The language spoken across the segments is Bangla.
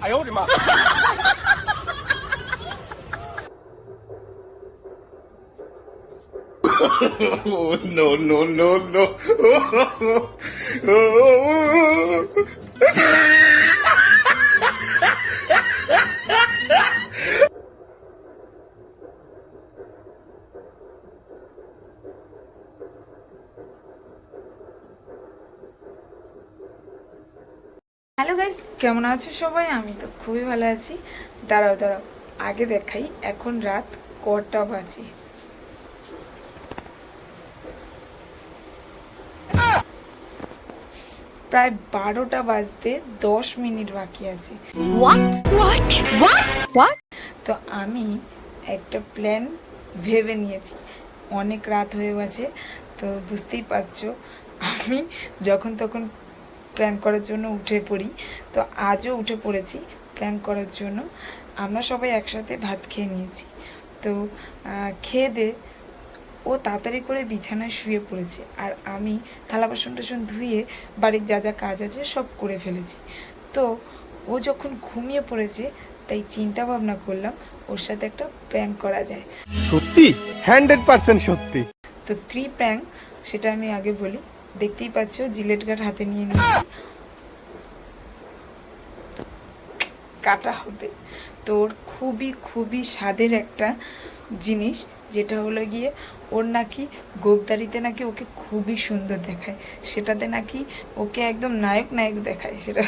哎呦我的妈！Oh, no, no, no, no. কেমন আছো সবাই? আমি তো খুবই ভালো আছি। দাঁড়াও দাঁড়াও আগে দেখাই এখন রাত কটা বাজে? প্রায় বারোটা বাজতে দশ মিনিট বাকি আছে? তো আমি একটা প্ল্যান ভেবে নিয়েছি। অনেক রাত হয়ে গেছে তো বুঝতেই পারছ আমি যখন তখন প্ল্যান করার জন্য উঠে পড়ি। তো আজও উঠে পড়েছি প্ল্যান করার জন্য। আমরা সবাই একসাথে ভাত খেয়ে নিয়েছি। তো খেয়ে দে ও তাড়াতাড়ি করে বিছানায় শুয়ে পড়েছে। আর আমি থালা বাসন টাসন ধুয়ে বাড়ির যা যা কাজ আছে সব করে ফেলেছি। তো ও যখন ঘুমিয়ে পড়েছে তাই চিন্তা ভাবনা করলাম ওর সাথে একটা প্র্যাঙ্ক করা যায়। সত্যি? হান্ড্রেড পার্সেন্ট সত্যি। তো ক্রি প্র্যাঙ্ক সেটা আমি আগে বলি। দেখতেই পাচ্ছ, জিলেট গার্ড হাতে নিয়ে নিয়েছি। কাটা হবে। তো ওর খুবই খুবই স্বাদের একটা জিনিস, যেটা হলো গিয়ে ওর নাকি গোপদারিতে নাকি ওকে খুবই সুন্দর দেখায়। সেটাতে নাকি ওকে একদম নায়ক নায়ক দেখায়। সেটা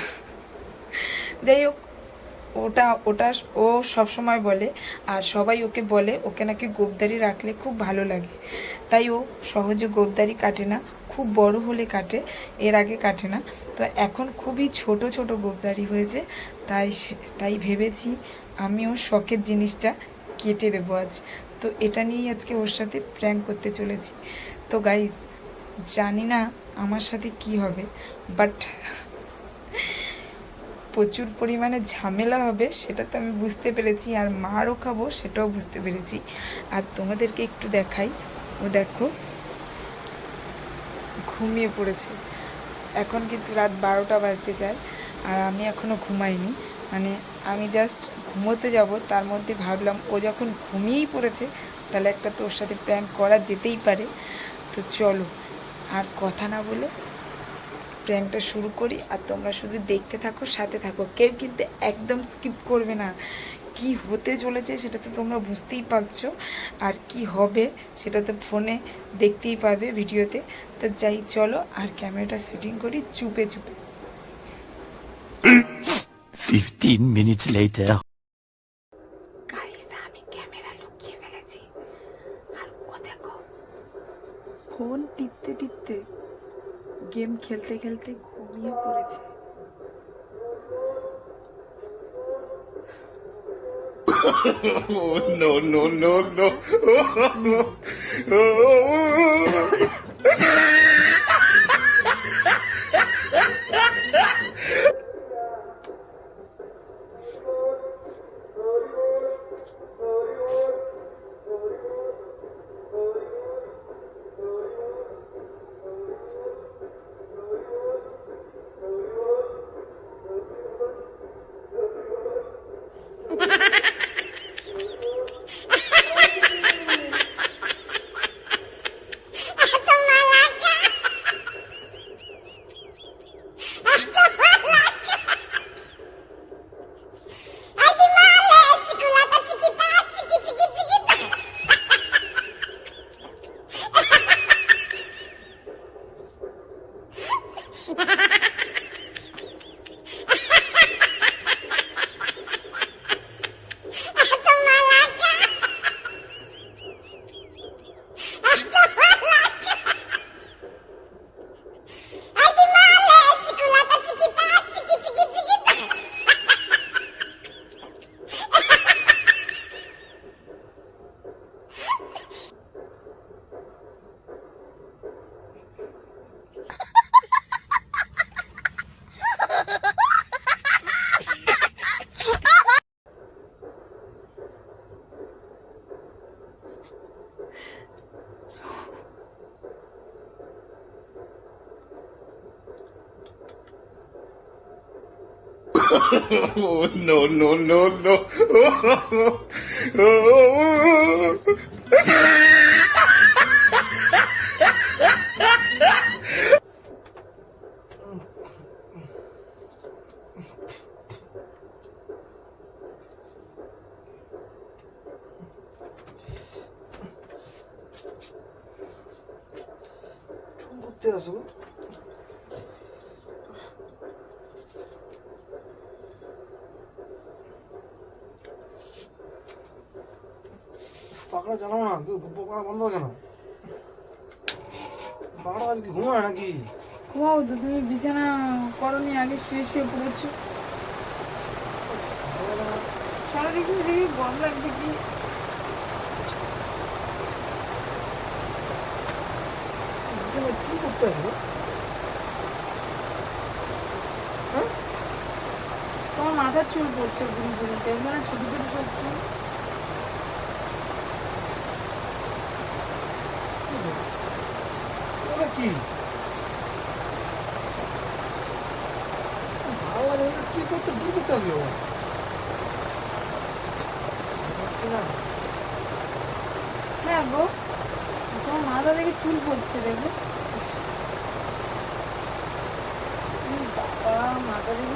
যাই হোক, ওটা ওটা ও সবসময় বলে, আর সবাই ওকে বলে, ওকে নাকি গোপদারি রাখলে খুব ভালো লাগে। তাই ও সহজে গোপদারি কাটে না। খুব বড় হলে কাটে, এর আগে কাটে না। তো এখন খুবই ছোট ছোট গোপদারি হয়েছে, তাই তাই ভেবেছি আমিও শখের জিনিসটা কেটে দেবো আজ। তো এটা নিয়েই আজকে ওর সাথে প্র্যাঙ্ক করতে চলেছি। তো গাইজ জানি না আমার সাথে কি হবে বাট প্রচুর পরিমাণে ঝামেলা হবে, সেটা তো আমি বুঝতে পেরেছি, আর মারও খাব সেটাও বুঝতে পেরেছি। আর তোমাদেরকে একটু দেখাই, ও দেখো ঘুমিয়ে পড়েছে। এখন কিন্তু রাত বারোটা বাজতে যায় আর আমি এখনও ঘুমাইনি। মানে আমি জাস্ট ঘুমোতে যাব, তার মধ্যে ভাবলাম ও যখন ঘুমিয়েই পড়েছে, তাহলে একটা তোর সাথে প্র্যাঙ্ক করা যেতেই পারে। তো চলো, আর কথা না বলে প্র্যাঙ্কটা শুরু করি। আর তোমরা শুধু দেখতে থাকো, সাথে থাকো। কেউ কিন্তু একদম স্কিপ করবে না। কি হতে চলেছে সেটা তো তোমরা বুঝতেই পারছ আর কি হবে সেটা তো ফোনে দেখতেই পাবে ভিডিওতে। তো যাই চলো আর ক্যামেরাটা সেটিং করি চুপে চুপে। 15 minutes later. গাইস আমি ক্যামেরা লুকিয়ে ফেলেছি। আর ও দেখো ফোন টিপতে টিপতে গেম খেলতে খেলতে ঘুমিয়ে পড়েছে। Oh, no, no, no, no. Oh, no, no, no, no. 총 পাকড়া চালাও না তুই পাকড়া বন্ধ কেন? পাকড়া আজ কি ঘুমায় নাকি? ঘুমাও তো তুমি বিছানা করনি আগে শুয়ে শুয়ে পড়েছো। দেখি গরম লাগছে কি? করতে আসো তোমার মাথার চুল পড়ছে ঘুরি ছোট ছোট সব চুল। ওটা কি? ভালো লাগে না, কি করতে কি করতে আসবে হ্যাঁ গো তোমার মাথা থেকে চুল পড়ছে দেখো। উম, বাবা মাথা থেকে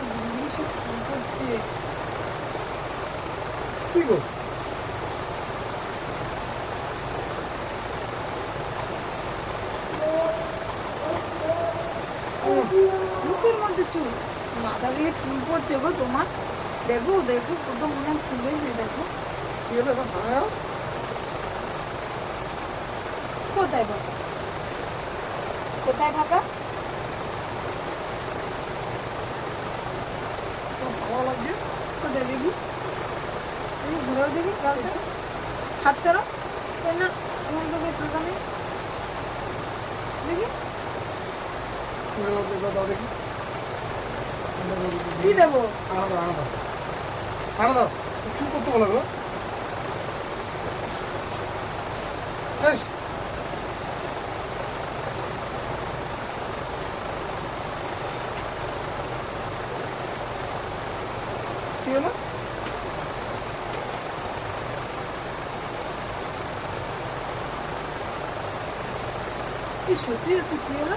সব চুল পড়ছে। কি গো মুখের মধ্যে চুল থেকে চুল পড়ছে গো তোমার। দেখো দেখো কত মনে চুল হয়েছে দেখো। কি কোথায় বাবা? কোথায় ফাঁকা ভালো লাগছে? কোথায় দেখি তুমি ঘুরেও দেখি হাত এই না এমন তোকে ফাঁকা নেই। দেখি। কি দাও দাও দেখি। কি দেবো? আনা দাও আনা দাও কি করতে বলো গো। কি হলো? কি সত্যি সত্যি কি হলো?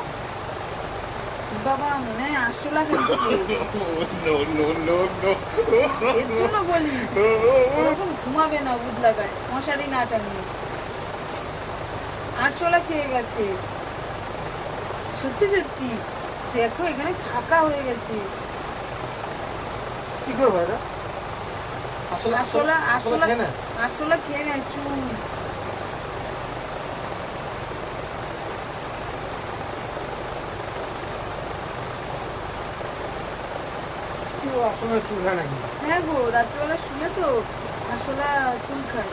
বাবা মনে হয় আরশোলা খেলছে no, no, no, no. এর জন্য বলি ওরকম ঘুমাবে না বুধ লাগায় মশারি না টাঙিয়ে আরশোলা খেয়ে গেছে। সত্যি সত্যি দেখো এখানে ফাঁকা হয়ে গেছে। কি করব এটা আসলে আরশোলা আসলে আরশোলা আরশোলা খেয়ে নেয় চুল কি আসলে চুল খায় নাকি? হ্যাঁ গো রাত্রিবেলা শুনে তো আরশোলা চুল খায়।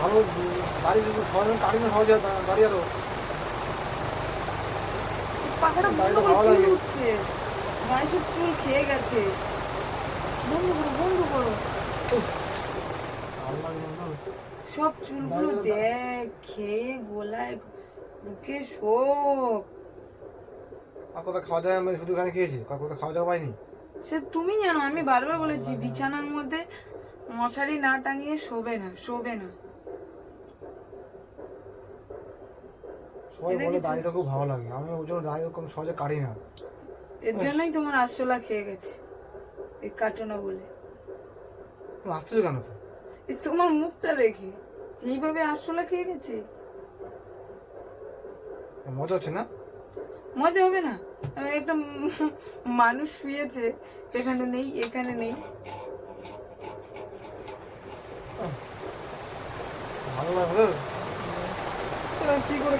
ভালো বাড়ি যদি সবাই কাটি না সহজে বাড়ি আরও। পাখাটা বন্ধ করে চুল উঠছে। গায়ে সব চুল খেয়ে গেছে। বন্ধ করো বন্ধ করো। সব চুলগুলো দেখ খেয়ে গোলায় বুকে সব আর কোথাও খাওয়া যায় আমি শুধু গানে খেয়েছি। কার কোথাও খাওয়া যাওয়া পাইনি সে তুমি জানো আমি বারবার বলেছি বিছানার মধ্যে মশারি না টাঙিয়ে শোবে না শোবে না। সবাই বলে দাড়িটা খুব ভালো লাগে। আমি ওই জন্য দাড়ি কম সহজে কাটি না। এর জন্যই তোমার আরশোলা খেয়ে গেছে। এই কাটনা বলে। তুমি আসতেছো কেন তো? এই তোমার মুখটা দেখে। এইভাবে আরশোলা খেয়ে গেছে? মজা হচ্ছে না? মজা হবে না? একটা মানুষ শুয়েছে। এখানে নেই এখানে নেই। ভালো কি করে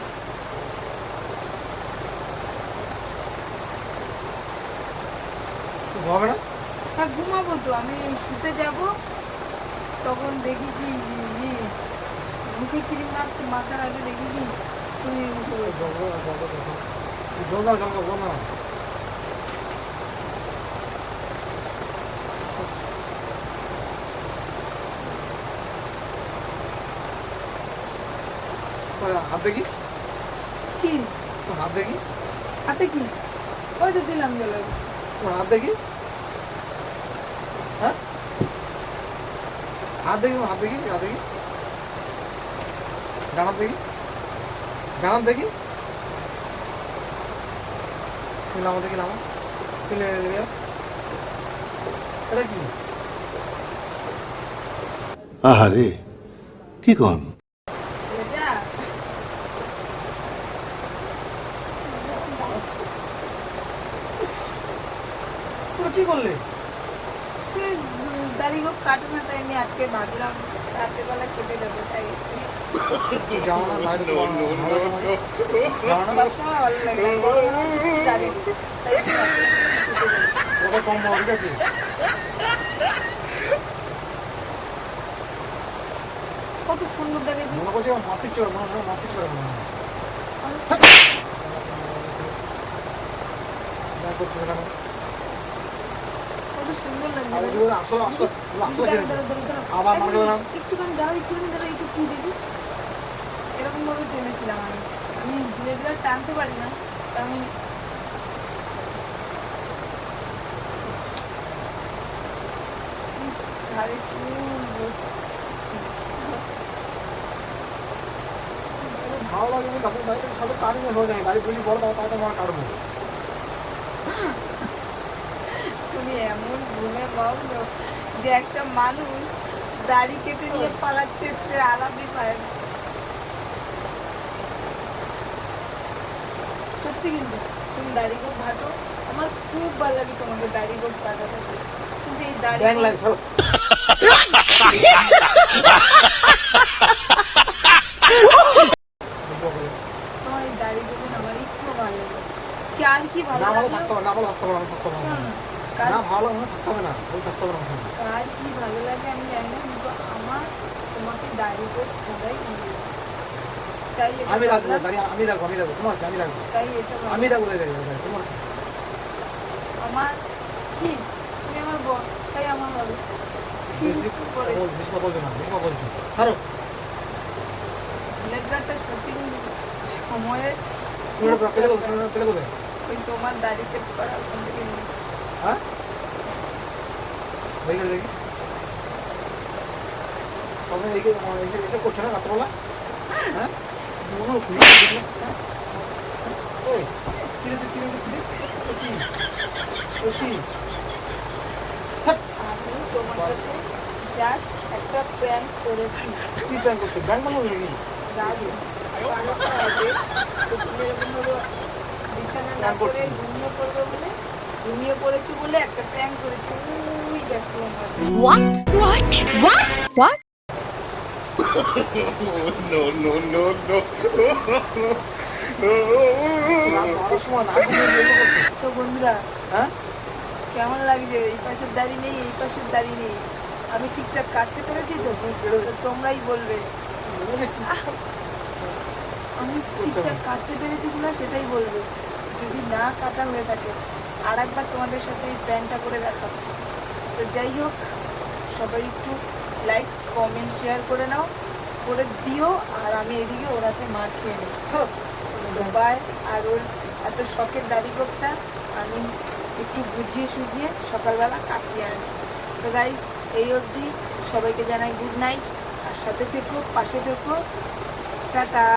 হবে না? হ্যাঁ ঘুমাবো তো। আমি শুতে যাব তখন দেখি কি মুখে ক্রিম মাখার আগে দেখি কি তুমি জল দাও ওই হাত দেখি? কি? হাত দেখি? হাতে কি? ওই তো দিলাম গেল। হাত দেখি? হ্যাঁ? হাত দেখি হাত দেখি হাত দেখি। দেখি? নামো দেখি নামো। তুলে দেবে। এটা কি? আহারে কি কন? কি করলে? দাড়ি হোক কাটো না তাই আমি আজকে ভাবলাম রাতের বেলা কেটে দেবো তাই। কত সুন্দর দাড়ি মনে করছি মাটির চোর মনে হয় মাটির মনে হয় করতে না? আবার মার একটুখানি দাঁড়া একটুখানি দাঁড়া একটু কি দেখি এরকম ভাবে টেনেছিলাম আমি। আমি জিলেবিটা টানতে পারি না তা আমি ঘাড়ে চুল ভালো লাগে আমি তখন দাঁড়িয়ে সাথে কাটবো হয়ে যায়। গাড়ি বেশি বড় তাও তো আমার কাটবো তুমি এমন ঘুমে মগ্ন যে একটা মানুষ দাড়ি কেটে নিয়ে পালাচ্ছে সে আরামই পায় না। সত্যি কিন্তু তুমি দাড়ি গোট ঘাটো। আমার খুব ভালো লাগে তোমাকে দাড়ি গোট কাটাতে। কিন্তু এই দাড়ি তোমার এই দাড়ি গোট আমার একটু ভালো লাগে। কি আর কি ভালো না ভালো থাকতে না ভালো থাকতে না থাকতে না ভালো না থাকতে হবে না ওই থাকতে হবে না ওখানে। কি ভালো লাগে আমি জানি না কিন্তু আমার তোমাকে দাড়ি গোট ছাড়াই ভালো আমি রাখব আমি রাখব আমি রাখব তোমার আমি রাখব। আমি রাখব তোমার আমার কি? তুমি আমার বস তাই আমার হবে বেশি কথা বলছো না বেশি কথা ছাড়ো। শুটিং সময়ে ওই তোমার দাড়ি করা ওখান থেকে হ্যাঁ? দেখি দেখি। এইকে করছ না রাত্রবেলা? হ্যাঁ? আমি তোমার কাছে জাস্ট একটা প্র্যাঙ্ক করেছি কি প্ল্যান করছ ব্যাংক বানাবো নাকি ভাবে বিছানা না করে ঘুমিয়ে পড়বে বলে ঘুমিয়ে পড়েছি বলে একটা প্র্যাঙ্ক করেছি ওই দেখো আমার What? What? What? No, no, no, no. তো বন্ধুরা হ্যাঁ? কেমন লাগছে? এই পাশের দাড়ি নেই এই পাশের দাড়ি নেই। আমি ঠিকঠাক কাটতে পেরেছি তো? তোমরাই বলবে। আমি ঠিকঠাক কাটতে পেরেছি কিনা সেটাই বলবে। যদি না কাটা হয়ে থাকে আর একবার তোমাদের সাথে এই প্ল্যানটা করে দেখাবো। তো যাই হোক সবাই একটু লাইক কমেন্ট শেয়ার করে নাও। করে দিও আর আমি এদিকে ওরাতে মার খেয়ে নিই ছাড়ো। বাই আর ওর এত শখের দাবি করতে আমি একটু বুঝিয়ে সুঝিয়ে সকালবেলা কাটিয়ে আনি। তো গাইজ এই অবধি সবাইকে জানাই গুড নাইট আর সাথে থেকো পাশে থেকো টাটা।